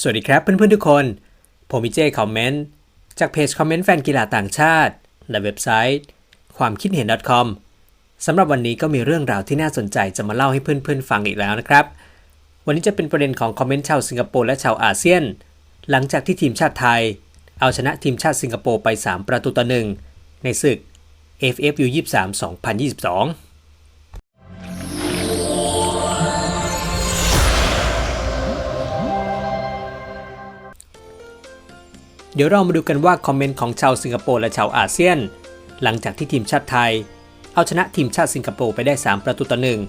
สวัสดีครับเพื่อนๆทุกคน ผมวิเจคอมเมนต์จากเพจคอมเมนต์แฟนกีฬาต่างชาติ และเว็บไซต์ ความคิดเห็น .com สำหรับวันนี้ก็มีเรื่องราวที่น่าสนใจจะมาเล่าให้เพื่อนๆฟังอีกแล้วนะครับ วันนี้จะเป็นประเด็นของคอมเมนต์ชาวสิงคโปร์และชาวอาเซียน หลังจากที่ทีมชาติไทย เอาชนะทีมชาติสิงคโปร์ไป 3 ประตูต่อหนึ่งในศึก AFF U23 2022 เดี๋ยวเรามาดูกันว่าคอมเมนต์ของชาวสิงคโปร์และชาวอาเซียน หลังจากที่ทีมชาติไทย เอาชนะทีมชาติสิงคโปร์ไปได้ 3 ประตูต่อหนึ่ง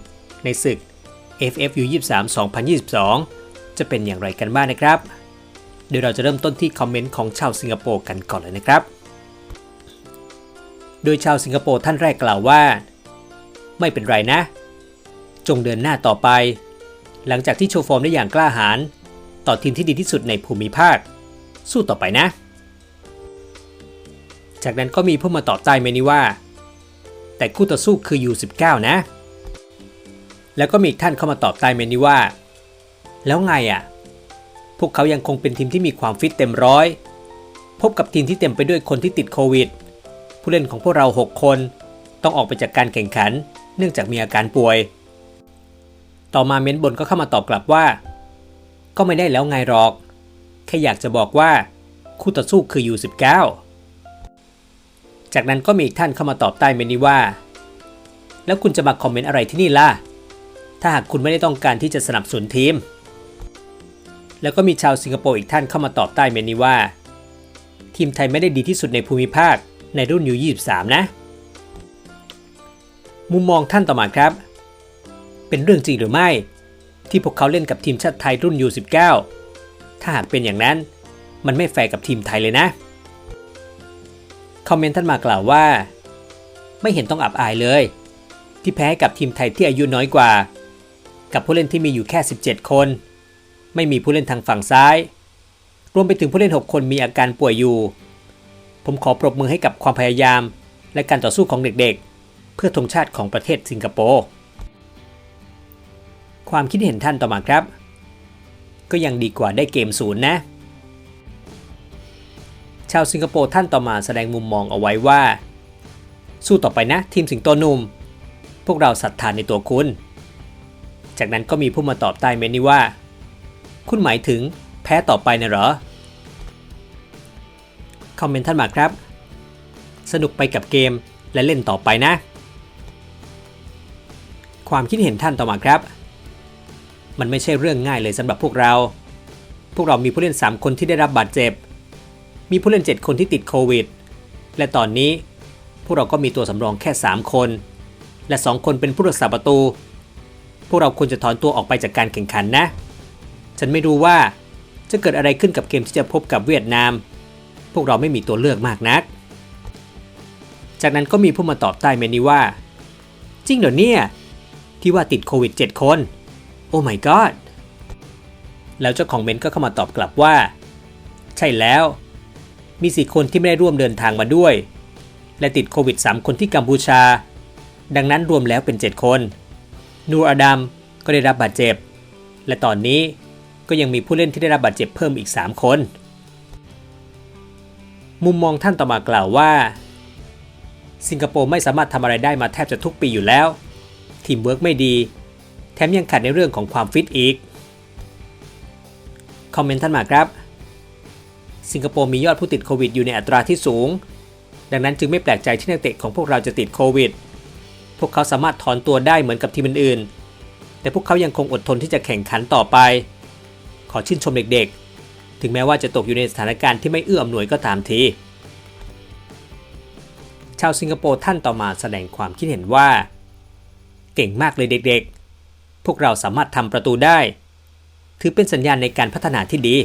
ในศึก FFU 23 2022 จะเป็นอย่างไรกันบ้างนะครับ เดี๋ยวเราจะเริ่มต้นที่คอมเมนต์ของชาวสิงคโปร์กันก่อนเลยนะครับ โดยชาวสิงคโปร์ท่านแรกกล่าวว่า ไม่เป็นไรนะ จงเดินหน้าต่อไป หลังจากที่โชว์ฟอร์มได้อย่างกล้าหาญต่อทีมที่ดีที่สุดในภูมิภาค สู้ต่อไปนะ จากนั้นก็มีผู้มาตอบใต้เมนี้ว่า แต่คู่ต่อสู้คือ U19 นะ แล้วก็มีอีกท่านเข้ามาตอบใต้เมนี้ว่า แล้วไงอะ พวกเขายังคงเป็นทีมที่มีความฟิตเต็มร้อย พบกับทีมที่เต็มไปด้วยคนที่ติดโควิด ผู้เล่นของพวกเรา 6 คน ต้องออกไปจากการแข่งขัน เนื่องจากมีอาการป่วย ต่อมาเม้นบนก็เข้ามาตอบกลับว่า ก็ไม่ได้แล้วไงหรอก แค่อยากจะบอกว่าคู่ต่อสู้คือ U19 จากนั้นก็มีอีกท่านเข้ามาตอบใต้เมนี้ว่า แล้วคุณจะมาคอมเมนต์อะไรที่นี่ล่ะ ถ้าหากคุณไม่ได้ต้องการที่จะสนับสนุนทีม แล้วก็มีชาวสิงคโปร์อีกท่านเข้ามาตอบใต้เมนี้ว่า ทีมไทยไม่ได้ดีที่สุดในภูมิภาคในรุ่น U23 นะ มุมมองท่านต่อมาครับ เป็นเรื่องจริงหรือไม่ ที่พวกเขาเล่นกับทีมชาติไทยรุ่น U19 ถ้าหากเป็นอย่างนั้น มันไม่แฟร์กับทีมไทยเลยนะ คอมเมนต์ท่านมากล่าวว่า ไม่เห็นต้องอับอายเลย ที่แพ้กับทีมไทยที่อายุน้อยกว่า กับผู้เล่นที่มีอยู่แค่ 17 คน ไม่มีผู้เล่นทางฝั่งซ้าย รวมไปถึงผู้เล่น 6 คนมีอาการป่วยอยู่ ผมขอปรบมือให้กับความพยายาม และการต่อสู้ของเด็กๆ เพื่อธงชาติของประเทศสิงคโปร์ความคิดเห็นท่านต่อมาครับ ก็ยังดีกว่าได้เกมศูนย์นะ ชาวสิงคโปร์ท่านต่อมาแสดงมุมมองเอาไว้ว่า สู้ต่อไปนะทีมสิงโตหนุ่ม พวกเราศรัทธานในตัวคุณ จากนั้นก็มีผู้มาตอบใต้เมนนี้ว่า คุณหมายถึงแพ้ต่อไปนะเหรอ คอมเมนต์ท่านมาครับ สนุกไปกับเกมและเล่นต่อไปนะ ความคิดเห็นท่านต่อมาครับ มันไม่ใช่เรื่องง่ายเลยสำหรับพวกเรา พวกเรามีผู้เล่น 3 คนที่ได้รับบาดเจ็บ มีผู้เล่น 7 คนที่ติดโควิด และตอนนี้พวกเราก็มีตัวสำรองแค่ 3 คน และ 2 คนเป็นผู้รักษาประตู พวกเราควรจะถอนตัวออกไปจากการแข่งขันนะ ฉันไม่รู้ว่าจะเกิดอะไรขึ้นกับเกมที่จะพบกับเวียดนาม พวกเราไม่มีตัวเลือกมากนัก จากนั้นก็มีผู้มาตอบใต้เมนี้ว่า จริงเหรอเนี่ยที่ว่าติดโควิด 7 คน โอ้ my god แล้วเจ้าของเมนก็เข้ามาตอบกลับว่า ใช่แล้ว มี 4 คนที่ไม่ได้ร่วมเดินทางมาด้วย และติดโควิด 3 คนที่กัมพูชา ดังนั้นรวมแล้วเป็น 7 คน นูรอดัมก็ได้รับบาดเจ็บ และตอนนี้ก็ยังมีผู้เล่นที่ได้รับบาดเจ็บเพิ่มอีก 3 คน มุมมองท่านต่อมากล่าวว่า สิงคโปร์ไม่สามารถทำอะไรได้มาแทบจะทุกปีอยู่แล้ว ทีมเวิร์กไม่ดี แถมยังขัดในเรื่องของความฟิตอีก คอมเมนต์ท่านมาครับ สิงคโปร์มียอดผู้ติดโควิดอยู่ในอัตราที่สูง ดังนั้นจึงไม่แปลกใจที่นักเตะของพวกเราจะติดโควิด พวกเขาสามารถถอนตัวได้เหมือนกับทีมอื่นๆ แต่พวกเขายังคงอดทนที่จะแข่งขันต่อไป ขอชื่นชมเด็กๆ ถึงแม้ว่าจะตกอยู่ในสถานการณ์ที่ไม่เอื้ออำนวยก็ตามที ชาวสิงคโปร์ท่านต่อมาแสดงความคิดเห็นว่า เก่งมากเลยเด็กๆ พวกเราสามารถทำประตูได้ ถือเป็นสัญญาณในการพัฒนาที่ดี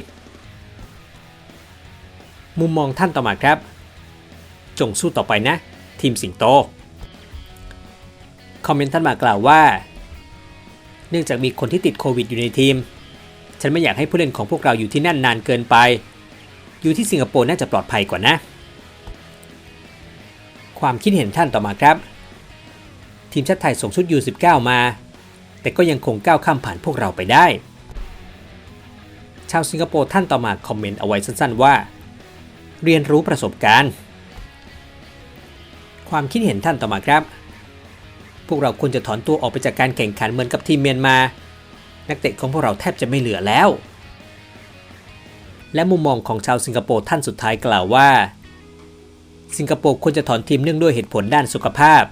มุมมองท่านต่อมาครับ จงสู้ต่อไปนะ ทีมสิงโต คอมเมนต์ท่านมากล่าวว่า เนื่องจากมีคนที่ติดโควิดอยู่ในทีม ฉันไม่อยากให้ผู้เล่นของพวกเราอยู่ที่นั่นนานเกินไป อยู่ที่สิงคโปร์น่าจะปลอดภัยกว่านะ ความคิดเห็นท่านต่อมาครับ ทีมชาติไทยส่งชุด U19 มา แต่ก็ยังคงก้าวข้ามผ่านพวกเราไปได้ชชาวสิงคโปร์ท่านต่อมาคอมเมนต์เอาไว้สั้นๆว่า เรียนรู้ประสบการณ์ ความคิดเห็นท่านต่อมาครับ พวกเราควรจะถอนตัวออกไปจากการแข่งขันเหมือนกับทีมเมียนมา นักเตะของพวกเราแทบจะไม่เหลือแล้ว และมุมมองของชาวสิงคโปร์ท่านสุดท้ายกล่าวว่า สิงคโปร์ควรจะถอนทีมเนื่องด้วยเหตุผลด้านสุขภาพ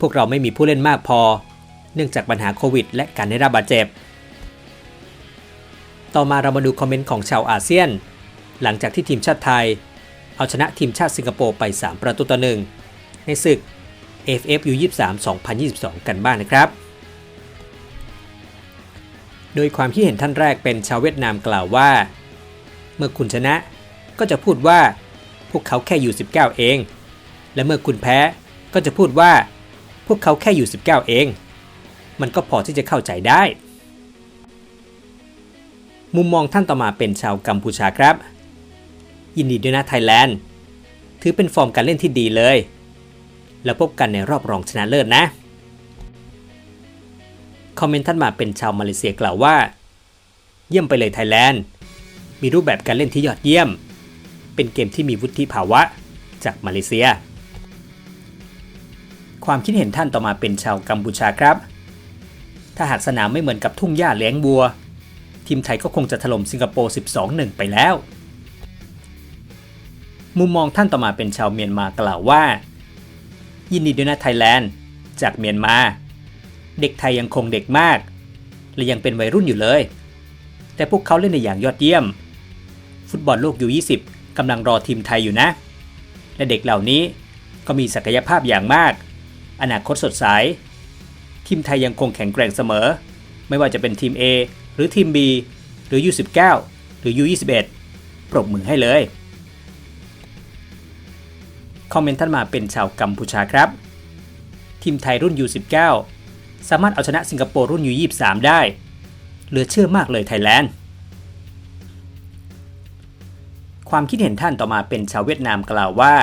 พวกเราไม่มีผู้เล่นมากพอ เนื่องจากปัญหาโควิด และการได้รับบาดเจ็บ ต่อมาเรามาดูคอมเมนต์ของชาวอาเซียน หลังจากที่ทีมชาติไทย เอาชนะทีมชาติสิงคโปร์ไป 3 ประตูต่อหนึ่งในศึก AFF U23 2022 กันบ้างนนะครับ โดยความคิดเห็นท่านแรกเป็นชาวเวียดนามกล่าวว่า เมื่อคุณชนะก็จะพูดว่าพวกเขาแค่อยู่ 19 เอง และเมื่อคุณแพ้ก็จะพูดว่า พวกเขาแค่อยู่ 19 เอง มันก็พอที่จะเข้าใจได้ มุมมองท่านต่อมาเป็นชาวกัมพูชาครับ ยินดีด้วยนะไทยแลนด์ ถือเป็นฟอร์มการเล่นที่ดีเลย แล้วพบกันในรอบรองชนะเลิศนะ คอมเมนต์ท่านมาเป็นชาวมาเลเซียกล่าวว่า เยี่ยมไปเลยไทยแลนด์ มีรูปแบบการเล่นที่ยอดเยี่ยม เป็นเกมที่มีวุฒิภาวะจากมาเลเซีย ความคิดเห็นท่านต่อมาเป็นชาวกัมพูชาครับ ถ้าหากสนามไม่เหมือนกับทุ่งหญ้าเลี้ยงบัว ทีมไทยก็คงจะถล่มสิงคโปร์ 12-1 ไปแล้ว มุมมองท่านต่อมาเป็นชาวเมียนมากล่าวว่า ยินดีด้วยนะไทยแลนด์ จากเมียนมา เด็กไทยยังคงเด็กมาก และยังเป็นวัยรุ่นอยู่เลย แต่พวกเขาเล่นในอย่างยอดเยี่ยม ฟุตบอลโลกยู20กำลังรอทีมไทยอยู่นะ และเด็กเหล่านี้ก็มีศักยภาพอย่างมาก อนาคตสดใส ทีมไทยยังคงแข็งแกร่งเสมอ ไม่ว่าจะเป็นทีม A หรือทีม B หรือ U19 หรือ U21 ปรบมือให้เลย คอมเมนต์ท่านมาเป็นชาวกัมพูชาครับ ทีมไทยรุ่น U19 สามารถเอาชนะสิงคโปร์รุ่น U23 ได้ เหลือเชื่อมากเลยไทยแลนด์ ความคิดเห็นท่านต่อมาเป็นชาวเวียดนามกล่าวว่า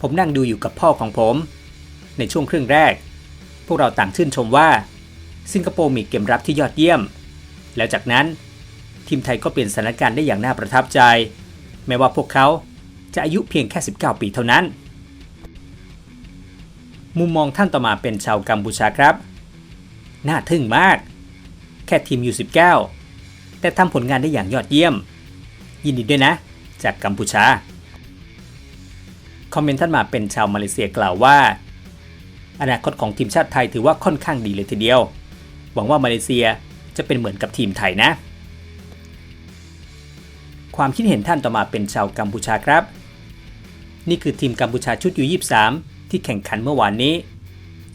ผมนั่งดูอยู่กับพ่อของผม ในช่วงครึ่งแรก พวกเราต่างชื่นชมว่า สิงคโปร์มีเกมรับที่ยอดเยี่ยม แล้วจากนั้นทีมไทยก็เปลี่ยนสถานการณ์ได้อย่างน่าประทับใจ แม้ว่าพวกเขา จะอายุเพียงแค่ 19 ปีเท่านั้น มุมมองท่านต่อมาเป็นชาวกัมพูชาครับ น่าทึ่งมาก แค่ทีม U19 แต่ทำผลงานได้อย่างยอดเยี่ยม ยินดีด้วยนะ จากกัมพูชา คอมเมนต์ท่านมาเป็นชาวมาเลเซียกล่าวว่า อนาคตของทีมชาติไทยถือว่าค่อนข้างดีเลยทีเดียว หวังว่ามาเลเซียจะเป็นเหมือนกับทีมไทยนะ ความคิดเห็นท่านต่อมาเป็นชาวกัมพูชาครับ นี่คือทีมกัมพูชาชุดยู23 ที่แข่งขันเมื่อวานนี้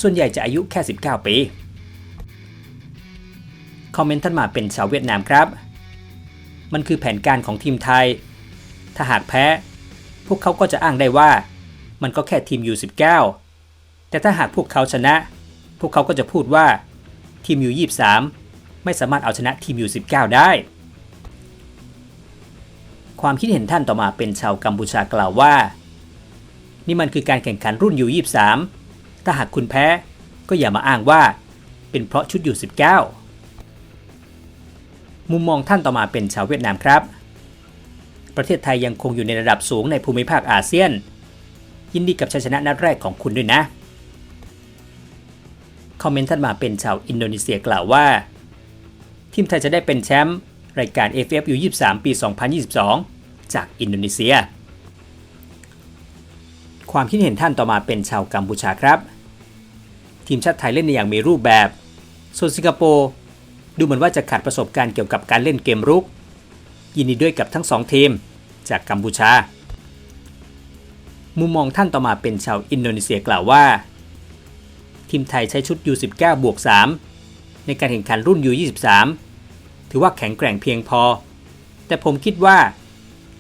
ส่วนใหญ่จะอายุแค่ 19 ปี คอมเมนต์ท่านมาเป็นชาวเวียดนามครับ มันคือแผนการของทีมไทย ถ้าหากแพ้ พวกเขาก็จะอ้างได้ว่า มันก็แค่ทีม U19 แต่ถ้าหากพวกเขาชนะ พวกเขาก็จะพูดว่าทีม U23 ไม่สามารถเอาชนะทีม U19 ได้ความคิดเห็นท่านต่อมาเป็นชาวกัมพูชากล่าวว่า นี่มันคือการแข่งขันรุ่น U23 ถ้าหากคุณแพ้ก็อย่ามาอ้างว่า เป็นเพราะชุด U19 มุมมองท่านต่อมาเป็นชาวเวียดนามครับ ประเทศไทยยังคงอยู่ในระดับสูงในภูมิภาคอาเซียน ยินดีกับชัยชนะนัดแรกของคุณด้วยนะ คอมเมนต์ท่านมาเป็นชาวอินโดนีเซียกล่าวว่า ทีมไทยจะได้เป็นแชมป์รายการ AFF U23 ปี 2022 จากอินโดนีเซีย ความคิดเห็นท่านต่อมาเป็นชาวกัมพูชาครับ ทีมชาติไทยเล่นในอย่างมีรูปแบบ ส่วนสิงคโปร์ดูเหมือนว่าจะขาดประสบการณ์เกี่ยวกับการเล่นเกมรุก ยินดีด้วยกับทั้งสองทีมจากกัมพูชา มุมมองท่านต่อมาเป็นชาวอินโดนีเซียกล่าวว่า ทีมไทยใช้ชุด U19 บวก 3 ในการแข่งขันรุ่น U23 ถือว่าแข็งแกร่งเพียงพอ แต่ผมคิดว่า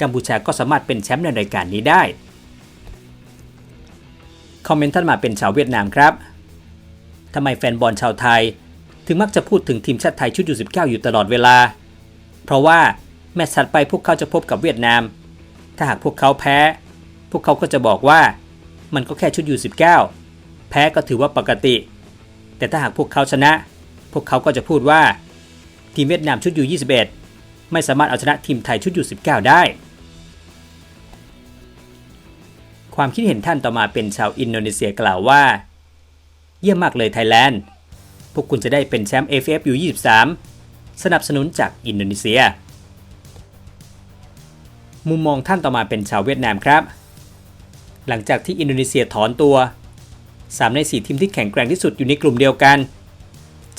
กัมพูชาก็สามารถเป็นแชมป์ในรายการนี้ได้ คอมเมนต์ท่านมาเป็นชาวเวียดนามครับทำไมแฟนบอลชาวไทย ถึงมักจะพูดถึงทีมชาติไทยชุด U19 อยู่ตลอดเวลา เพราะว่าแมตช์ถัดไปพวกเขาจะพบกับเวียดนาม ถ้าหากพวกเขาแพ้ พวกเขาก็จะบอกว่ามันก็แค่ชุด U19 แพ้ก็ถือว่าปกติ แต่ถ้าหากพวกเขาชนะ พวกเขาก็จะพูดว่า ทีมเวียดนามชุด U21 ไม่สามารถเอาชนะทีมไทยชุดยู19 ได้ ความคิดเห็นท่านต่อมาเป็นชาวอินโดนีเซียกล่าวว่า เยี่ยมมากเลยไทยแลนด์ พวกคุณจะได้เป็นแชมป์ AFF U23 สนับสนุนจากอินโดนีเซีย มุมมองท่านต่อมาเป็นชาวเวียดนามครับ หลังจากที่อินโดนีเซียถอนตัว 3 ใน 4 ทีมที่แข็งแกร่งที่สุดอยู่ในกลุ่มเดียวกัน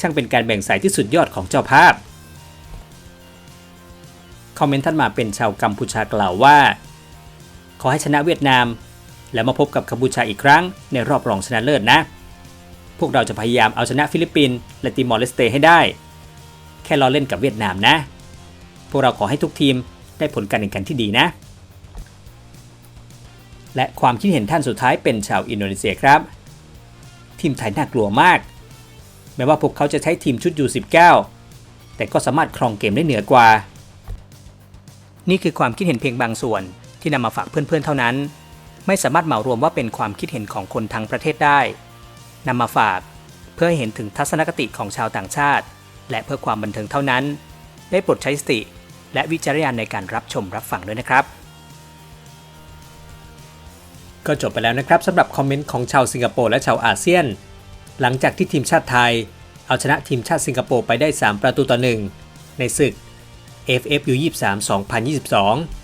ช่างเป็นการแบ่งสายที่สุดยอดของเจ้าภาพคอมเมนต์ท่านมาเป็นชาวกัมพูชากล่าวว่า ขอให้ชนะเวียดนาม แล้วมาพบกับกัมพูชาอีกครั้งในรอบรองชนะเลิศนะ พวกเราจะพยายามเอาชนะฟิลิปปินส์และติมอร์เลสเตให้ได้ แค่รอเล่นกับเวียดนามนะ พวกเราขอให้ทุกทีมได้ผลการแข่งขันที่ดีนะ และความคิดเห็นท่านสุดท้ายเป็นชาวอินโดนีเซียครับ ทีมไทยน่ากลัวมาก แม้ว่าพวกเขาจะใช้ทีมชุดยู19แต่ก็สามารถครองเกมได้เหนือกว่า นี่คือความคิดเห็นเพียงบางส่วนที่นำมาฝากเพื่อนๆเท่านั้น ไม่สามารถเหมารวมว่าเป็นความคิดเห็นของคนทั้งประเทศได้นำมาฝากเพื่อให้เห็นถึงทัศนคติของชาวต่างชาติ และเพื่อความบันเทิงเท่านั้น ได้โปรดใช้สติ และวิจารณญาณในการรับชมรับฟังด้วยนะครับ ก็จบไปแล้วนะครับสำหรับคอมเมนต์ของชาวสิงคโปร์และชาวอาเซียน หลังจากที่ทีมชาติไทย เอาชนะทีมชาติสิงคโปร์ไปได้ 3 ประตูต่อหนึ่งในศึก FFU 23 2022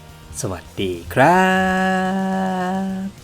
สวัสดีครับ